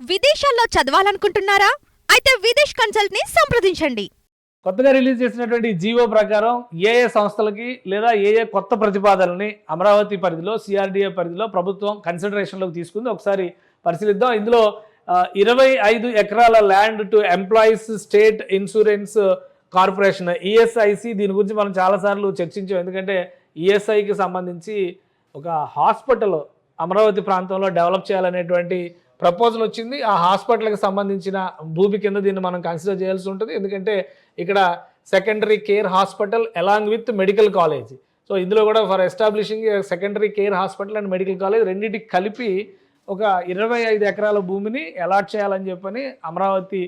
విదేశాల్లో చదవాలనుకుంటున్నారా? అయితే విదేశ్ కన్సల్ట్ని సంప్రదించండి. కొత్తగా రిలీజ్ చేసినటువంటి జీవో ప్రకారం ఏ ఏ సంస్థలకి లేదా ఏ ఏ కొత్త ప్రతిపాదనని అమరావతి పరిధిలో సిఆర్డిఏ పరిధిలో ప్రభుత్వం కన్సిడరేషన్లోకి తీసుకుంది. ఒకసారి పరిశీలిద్దాం. ఇందులో ఇరవై ఐదు ఎకరాల land to employees state insurance corporation ESIC దీని గురించి మనం చాలాసార్లు చర్చించాం. ఎందుకంటే ఈఎస్ఐకి సంబంధించి ఒక హాస్పిటల్ అమరావతి ప్రాంతంలో డెవలప్ చేయాలనేటువంటి ప్రపోజల్ వచ్చింది. ఆ హాస్పిటల్కి సంబంధించిన భూమి కింద దీన్ని మనం కన్సిడర్ చేయాల్సి ఉంటుంది. ఎందుకంటే ఇక్కడ secondary care hospital along with medical college. So ఇందులో కూడా for establishing secondary care hospital and medical college రెండింటికి కలిపి ఒక ఇరవై ఐదు ఎకరాల భూమిని అలాట్ చేయాలని చెప్పని Amaravati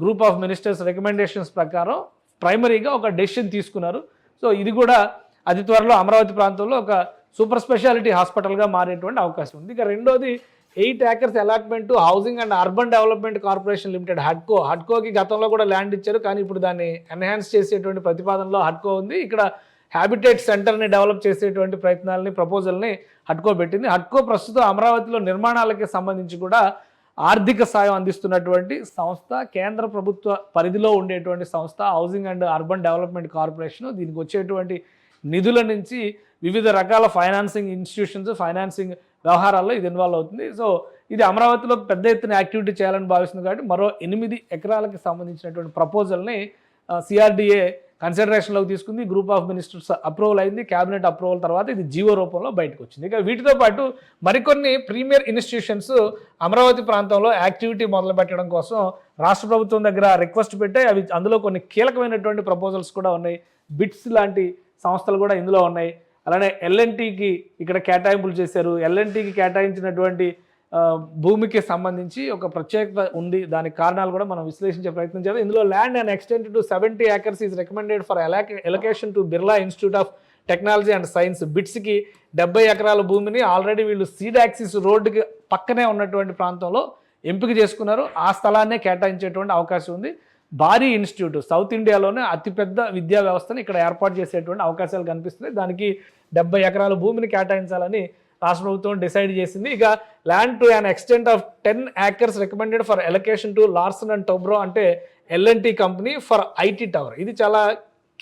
group of ministers recommendations ప్రకారం ప్రైమరీగా ఒక డెసిషన్ తీసుకున్నారు. సో ఇది కూడా అతి త్వరలో అమరావతి ప్రాంతంలో ఒక సూపర్ స్పెషాలిటీ హాస్పిటల్గా మారేటువంటి అవకాశం ఉంది. ఇక రెండోది eight acres allotment housing and urban development corporation limited హడ్కో. హడ్కోకి గతంలో కూడా ల్యాండ్ ఇచ్చారు కానీ ఇప్పుడు దాన్ని ఎన్హాన్స్ చేసేటువంటి ప్రతిపాదనలో హడ్కో ఉంది. ఇక్కడ హ్యాబిటేట్ సెంటర్ని డెవలప్ చేసేటువంటి ప్రయత్నాలని ప్రపోజల్ని హడ్కో పెట్టింది. హడ్కో ప్రస్తుతం అమరావతిలో నిర్మాణాలకి సంబంధించి కూడా ఆర్థిక సాయం అందిస్తున్నటువంటి సంస్థ కేంద్ర ప్రభుత్వ పరిధిలో ఉండేటువంటి సంస్థ housing and urban development corporation. దీనికి వచ్చేటువంటి నిధుల నుంచి వివిధ రకాల ఫైనాన్సింగ్ ఇన్స్టిట్యూషన్స్ ఫైనాన్సింగ్ వ్యవహారాల్లో ఇది ఇన్వాల్వ్ అవుతుంది. సో ఇది అమరావతిలో పెద్ద ఎత్తున యాక్టివిటీ చేయాలని భావిస్తుంది కాబట్టి మరో ఎనిమిది ఎకరాలకు సంబంధించినటువంటి ప్రపోజల్ని సిఆర్డీఏ కన్సిడరేషన్లోకి తీసుకుంది. గ్రూప్ ఆఫ్ మినిస్టర్స్ అప్రూవల్ అయింది. క్యాబినెట్ అప్రూవల్ తర్వాత ఇది జీవో రూపంలో బయటకు వచ్చింది. ఇక వీటితో పాటు మరికొన్ని ప్రీమియర్ ఇన్స్టిట్యూషన్స్ అమరావతి ప్రాంతంలో యాక్టివిటీ మొదలు పెట్టడం కోసం రాష్ట్ర ప్రభుత్వం దగ్గర రిక్వెస్ట్ పెట్టాయి. అవి అందులో కొన్ని కీలకమైనటువంటి ప్రపోజల్స్ కూడా ఉన్నాయి. బిట్స్ లాంటి సంస్థలు కూడా ఇందులో ఉన్నాయి. అలానే ఎల్ఎన్టీకి ఇక్కడ కేటాయింపులు చేశారు. ఎల్ఎన్టీకి కేటాయించినటువంటి భూమికి సంబంధించి ఒక ప్రత్యేకత ఉంది. దానికి కారణాలు కూడా మనం విశ్లేషించే ప్రయత్నం చేద్దాం. ఇందులో land and extend to seventy acres is recommended for allocation to Birla institute of technology and science బిట్స్కి డెబ్బై ఎకరాల భూమిని ఆల్రెడీ వీళ్ళు సీడ్ యాక్సిస్ రోడ్డుకి పక్కనే ఉన్నటువంటి ప్రాంతంలో ఎంపిక చేసుకున్నారు. ఆ స్థలాన్నే కేటాయించేటువంటి అవకాశం ఉంది. భారీ ఇన్స్టిట్యూట్. సౌత్ ఇండియాలోనే అతిపెద్ద విద్యా వ్యవస్థను ఇక్కడ ఏర్పాటు చేసేటువంటి అవకాశాలు కనిపిస్తున్నాయి. దానికి డెబ్బై ఎకరాల భూమిని కేటాయించాలని రాష్ట్ర ప్రభుత్వం డిసైడ్ చేసింది. ఇక land to an extent of ten acres recommended for allocation to Larsen and Toubro అంటే LNT company for IT tower. ఇది చాలా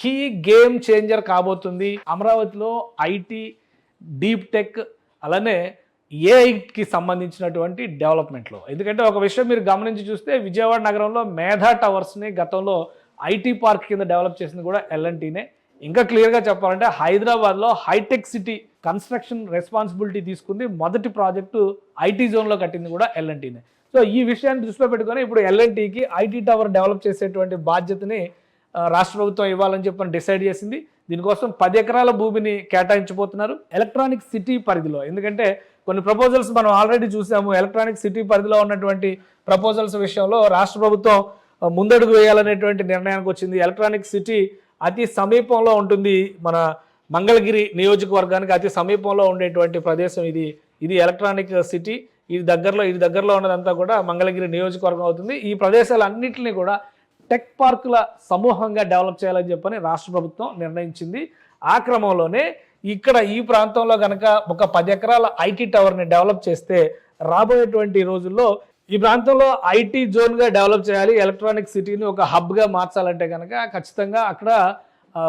కీ గేమ్ చేంజర్ కాబోతుంది. అమరావతిలో ఐటీ డీప్ టెక్ అలానే ఏఐకి సంబంధించినటువంటి డెవలప్మెంట్లో ఎందుకంటే ఒక విషయం మీరు గమనించి చూస్తే విజయవాడ నగరంలో మేధా టవర్స్ని గతంలో ఐటీ పార్క్ కింద డెవలప్ చేసింది కూడా ఎల్ఎన్టీనే ఇంకా క్లియర్గా చెప్పాలంటే హైదరాబాద్లో హైటెక్ సిటీ కన్స్ట్రక్షన్ రెస్పాన్సిబిలిటీ తీసుకుంది మొదటి ప్రాజెక్టు ఐటీ జోన్లో కట్టింది కూడా ఎల్ఎన్టీనే సో ఈ విషయాన్ని దృష్టిలో పెట్టుకొని ఇప్పుడు ఎల్ఎన్టీకి ఐటీ టవర్ డెవలప్ చేసేటువంటి బాధ్యతని రాష్ట్ర ప్రభుత్వం ఇవ్వాలని చెప్పని డిసైడ్ చేసింది. దీనికోసం పది ఎకరాల భూమిని కేటాయించబోతున్నారు. ఎలక్ట్రానిక్ సిటీ పరిధిలో. ఎందుకంటే కొన్ని ప్రపోజల్స్ మనం ఆల్రెడీ చూసాము. ఎలక్ట్రానిక్ సిటీ పరిధిలో ఉన్నటువంటి ప్రపోజల్స్ విషయంలో రాష్ట్ర ప్రభుత్వం ముందడుగు వేయాలనేటువంటి నిర్ణయానికి వచ్చింది. ఎలక్ట్రానిక్ సిటీ అతి సమీపంలో ఉంటుంది. మన మంగళగిరి నియోజకవర్గానికి అతి సమీపంలో ఉండేటువంటి ప్రదేశం ఇది. ఇది ఎలక్ట్రానిక్ సిటీ ఇది దగ్గరలో ఇది దగ్గరలో ఉన్నదంతా కూడా మంగళగిరి నియోజకవర్గం అవుతుంది. ఈ ప్రదేశాలన్నింటినీ కూడా టెక్ పార్కుల సమూహంగా డెవలప్ చేయాలని చెప్పని రాష్ట్ర ప్రభుత్వం నిర్ణయించింది. ఆ క్రమంలోనే ఇక్కడ ఈ ప్రాంతంలో కనుక ఒక పది ఎకరాల ఐటీ టవర్ని డెవలప్ చేస్తే రాబోయేటువంటి రోజుల్లో ఈ ప్రాంతంలో ఐటీ జోన్గా డెవలప్ చేయాలి ఎలక్ట్రానిక్ సిటీని ఒక హబ్గా మార్చాలంటే కనుక ఖచ్చితంగా అక్కడ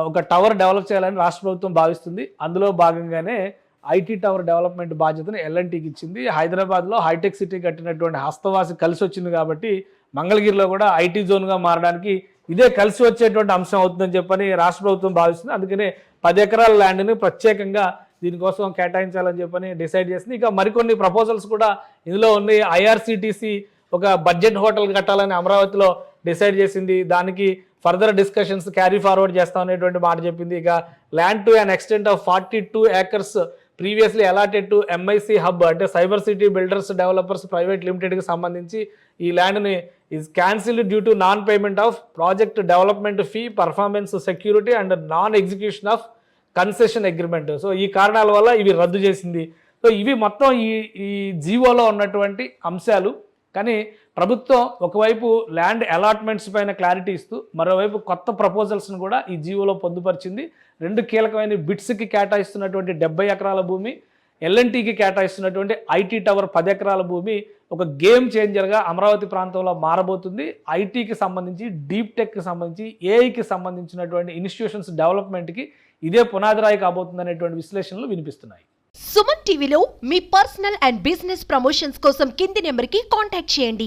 ఒక టవర్ డెవలప్ చేయాలని రాష్ట్ర ప్రభుత్వం భావిస్తుంది. అందులో భాగంగానే ఐటీ టవర్ డెవలప్మెంట్ బాధ్యతను ఎల్ఎన్టీకి ఇచ్చింది. హైదరాబాద్లో హైటెక్ సిటీ కట్టినటువంటి హస్తవాసి కలిసి వచ్చింది కాబట్టి మంగళగిరిలో కూడా ఐటీ జోన్గా మారడానికి ఇదే కలిసి వచ్చేటువంటి అంశం అవుతుందని చెప్పని రాష్ట్ర ప్రభుత్వం భావిస్తుంది. అందుకనే పది ఎకరాల ల్యాండ్ని ప్రత్యేకంగా దీనికోసం కేటాయించాలని చెప్పని డిసైడ్ చేసింది. ఇక మరికొన్ని ప్రపోజల్స్ కూడా ఇందులో ఉన్నాయి. ఐఆర్సిటీసీ ఒక బడ్జెట్ హోటల్ కట్టాలని అమరావతిలో డిసైడ్ చేసింది. దానికి ఫర్దర్ డిస్కషన్స్ క్యారీ ఫార్వర్డ్ చేస్తాం అనేటువంటి మాట చెప్పింది. ఇక land to an extent of forty two acres previously allotted to MIC hub అంటే cyber city builders developers private లిమిటెడ్కి సంబంధించి ఈ ల్యాండ్ని is cancelled due to non payment of project development fee performance security and non execution of concession agreement so ఈ కారణాల వల్ల ఇవి రద్దు చేసింది. సో ఇవి మొత్తం ఈ ఈ జీవోలో ఉన్నటువంటి అంశాలు. కానీ ప్రభుత్వం ఒకవైపు ల్యాండ్ అలాట్మెంట్స్ పైన క్లారిటీ ఇస్తూ మరోవైపు కొత్త ప్రపోజల్స్ను కూడా ఈ జీవోలో పొందుపరిచింది. రెండు కీలకమైన బిట్స్కి కేటాయిస్తున్నటువంటి డెబ్బై ఎకరాల భూమి ఎల్ఎన్టీకి కేటాయిస్తున్నటువంటి ఐటీ టవర్ పది ఎకరాల భూమి ఒక గేమ్ చేంజర్గా అమరావతి ప్రాంతంలో మారబోతుంది. ఐటీకి సంబంధించి డీప్ టెక్కి సంబంధించి ఏఐకి సంబంధించినటువంటి ఇన్స్టిట్యూషన్స్ డెవలప్మెంట్కి ఇదే పునాదిరాయి కాబోతుంది అనేటువంటి విశ్లేషణలు వినిపిస్తున్నాయి. సుమన్ టీవీలో మీ పర్సనల్ అండ్ బిజినెస్ ప్రమోషన్స్ కోసం కింది నెంబర్కి కాంటాక్ట్ చేయండి.